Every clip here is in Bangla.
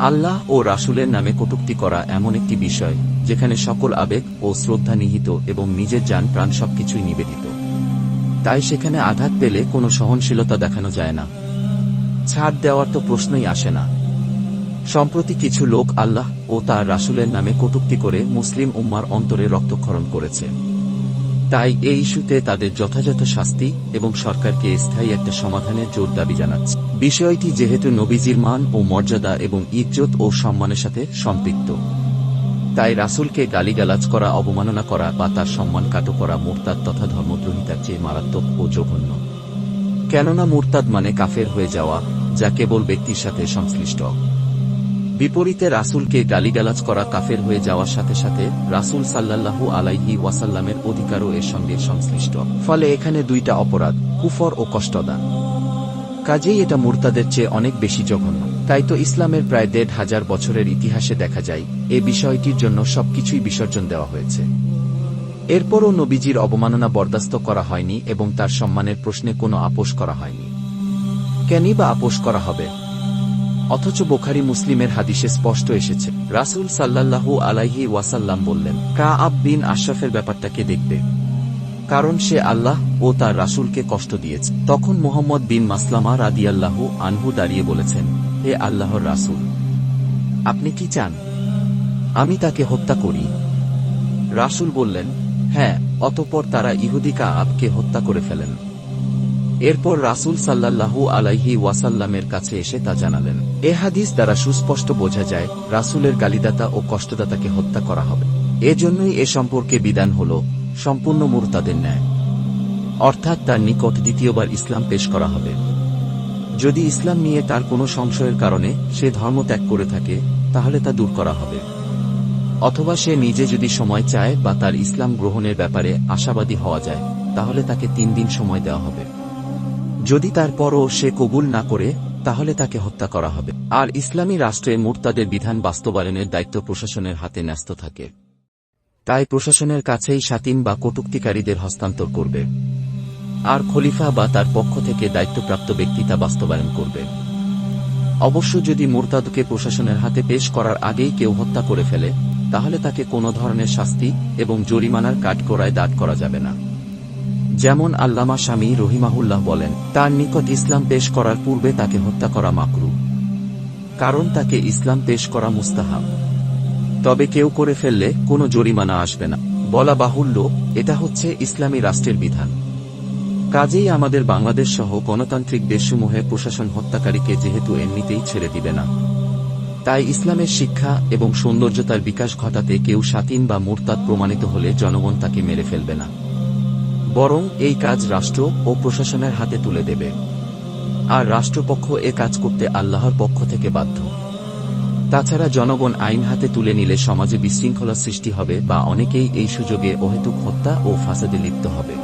আল্লাহ ও রাসুলের নামে কটূক্তি করা এমন একটি বিষয়, যেখানে সকল আবেগ ও শ্রদ্ধা নিহিত এবং নিজের যান প্রাণ সবকিছুই নিবেদিত। তাই সেখানে আঘাত পেলে কোনো সহনশীলতা দেখানো যায় না। ছাড় দেওয়ার তো প্রশ্নই আসে না। সম্প্রতি কিছু লোক আল্লাহ ও তার রাসুলের নামে কটূক্তি করে মুসলিম উম্মার অন্তরে রক্তক্ষরণ করেছে। তাই এই ইস্যুতে তাদের যথাযথ শাস্তি এবং সরকারকে স্থায়ী একটা সমাধানের জোর দাবি জানাচ্ছে। বিষয়টি যেহেতু নবীজির মান ও মর্যাদা এবং ইজ্জত ও সম্মানের সাথে সম্পৃক্ত। তাই রাসূলকে গালিগালাজ করা, অবমাননা করা বা তার সম্মান কাটো করা মোরতাদ তথা ধর্মদ্রোহিতার চেয়ে মারাত্মক ও জঘন্য। কেননা মুরতাদ মানে কাফের হয়ে যাওয়া, যা কেবল ব্যক্তির সাথে সংশ্লিষ্ট। বিপরীতে রাসূলকে গালিগালাজ করা, কাফের হয়ে যাওয়ার সাথে সাথে রাসূল সাল্লাল্লাহু আলাইহি ওয়াসাল্লামের অধিকারও এর সঙ্গে সংশ্লিষ্ট। ফলে এখানে দুইটা অপরাধ, কুফর ও কষ্টদান। কাজেই এটা মুরতাদের চেয়ে অনেক বেশি জঘন্য। তাই তো ইসলামের প্রায় দেড় হাজার বছরের ইতিহাসে দেখা যায়, এ বিষয়টির জন্য সবকিছুই বিসর্জন দেওয়া হয়েছে। এরপরও নবীজির অবমাননা বরদাস্ত করা হয়নি এবং তার সম্মানের প্রশ্নে কোনো আপোষ করা হয়নি। কেনই বা আপোষ করা হবে? অথচ বোখারি মুসলিমের হাদিসে স্পষ্ট এসেছে, রাসূল সাল্লাল্লাহু আলাইহি ওয়াসাল্লাম বললেন কা আব বিন আশরাফের ব্যাপারটাকে দেখবে। কারণ সে আল্লাহ ও তার রাসূলকে কষ্ট দিয়েছে। তখন মোহাম্মদ বিন মাসলামা রাদিয়াল্লাহু আনহু দাঁড়িয়ে বলেছেন, হে আল্লাহর রাসূল, আপনি কি চান? আমি তাকে হত্যা করি। রাসূল বললেন হ্যাঁ অতঃপর তারা ইহুদি কাআবকে হত্যা করে ফেলেন। এরপর রাসূল সাল্লাল্লাহু আলাইহি ওয়াসাল্লামের কাছে এসে তা জানালেন। এ হাদিস দ্বারা সুস্পষ্ট বোঝা যায়, রাসূলের গালিদাতা ও কষ্টদাতাকে হত্যা করা হবে। এজন্যই এ সম্পর্কে বিধান হল সম্পূর্ণ মুরতাদের ন্যায়। অর্থাৎ তার নিকট দ্বিতীয়বার ইসলাম পেশ করা হবে। যদি ইসলাম নিয়ে তার কোনো সংশয়ের কারণে সে ধর্ম ত্যাগ করে থাকে, তাহলে তা দূর করা হবে। অথবা সে নিজে যদি সময় চায় বা তার ইসলাম গ্রহণের ব্যাপারে আশাবাদী হওয়া যায়, তাহলে তাকে তিন দিন সময় দেওয়া হবে। যদি তারপরও সে কবুল না করে, তাহলে তাকে হত্যা করা হবে। আর ইসলামী রাষ্ট্রে মুরতাদের বিধান বাস্তবায়নের দায়িত্ব প্রশাসনের হাতে ন্যস্ত থাকে। তাই প্রশাসনের কাছেই সাতিম বা কটুক্তিকারীদের হস্তান্তর করবে। আর খলিফা বা তার পক্ষ থেকে দায়িত্বপ্রাপ্ত ব্যক্তি তা বাস্তবায়ন করবে। অবশ্য যদি মুরতাদকে প্রশাসনের হাতে পেশ করার আগেই কেউ হত্যা করে ফেলে, তাহলে তাকে কোনো ধরনের শাস্তি এবং জরিমানার কাঠগড়ায় দাঁড় করা যাবে না। যেমন আল্লামা স্বামী রহিমাহুল্লাহ বলেন, তার নিকট ইসলাম পেশ করার পূর্বে তাকে হত্যা করা মাকরু। কারণ তাকে ইসলাম পেশ করা মুস্তাহাব। তবে কেউ করে ফেললে কোনো জরিমানা আসবে না। বলা বাহুল্য, এটা হচ্ছে ইসলামী রাষ্ট্রের বিধান। কাজেই আমাদের বাংলাদেশ সহ গণতান্ত্রিক দেশসমূহে প্রশাসন হত্যাকারীকে যেহেতু এমনিতেই ছেড়ে দিবে না, তাই ইসলামের শিক্ষা এবং সৌন্দর্যতার বিকাশ ঘটাতে কেউ স্বাধীন বা মুরতাদ প্রমাণিত হলে জনগণ তাকে মেরে ফেলবে না। বরং এই কাজ রাষ্ট্র ও প্রশাসনের হাতে তুলে দেবে। আর রাষ্ট্রপক্ষ এ কাজ করতে আল্লাহর পক্ষ থেকে বাধ্য। তাছাড়া জনগণ আইন হাতে তুলে নিলে সমাজে বিশৃঙ্খলা সৃষ্টি হবে বা অনেকেই এই সুযোগে অহেতুক হত্যা ও ফাসাদে লিপ্ত হবে।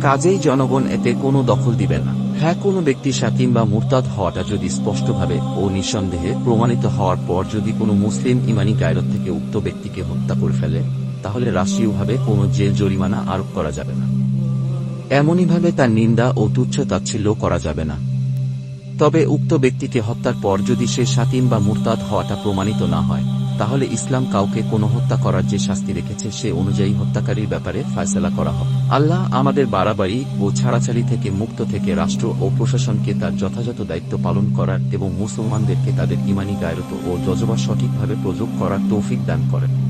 কাজেই জনগণ এতে কোনো দখল দিবে না। হ্যাঁ কোনো ব্যক্তি সাকিম বা মুরতাদ হওয়াটা যদি স্পষ্টভাবে ও নিঃসন্দেহে প্রমাণিত হওয়ার পর যদি কোনো মুসলিম ইমানি গায়রত থেকে উক্ত ব্যক্তিকে হত্যা করে ফেলে, তাহলে রাষ্ট্রীয়ভাবে কোনো জেল জরিমানা আরোপ করা যাবে না। এমনইভাবে তার নিন্দা ও তুচ্ছ তাচ্ছিল্য করা যাবে না। তবে উক্ত ব্যক্তিকে হত্যার পর যদি সে সাতিম বা মুরতাদ হওয়াটা প্রমাণিত না হয়, তাহলে ইসলাম কাউকে কোনো হত্যা করার যে শাস্তি রেখেছে সে অনুযায়ী হত্যাকারীর ব্যাপারে ফয়সলা করা হবে। আল্লাহ আমাদের বাড়াবাড়ি ও ছাড়াছাড়ি থেকে মুক্ত থেকে রাষ্ট্র ও প্রশাসনকে তার যথাযথ দায়িত্ব পালন করার এবং মুসলমানদেরকে তাদের ইমানি গায়রত ও জজবা সঠিকভাবে প্রযোগ করার তৌফিক দান করেন।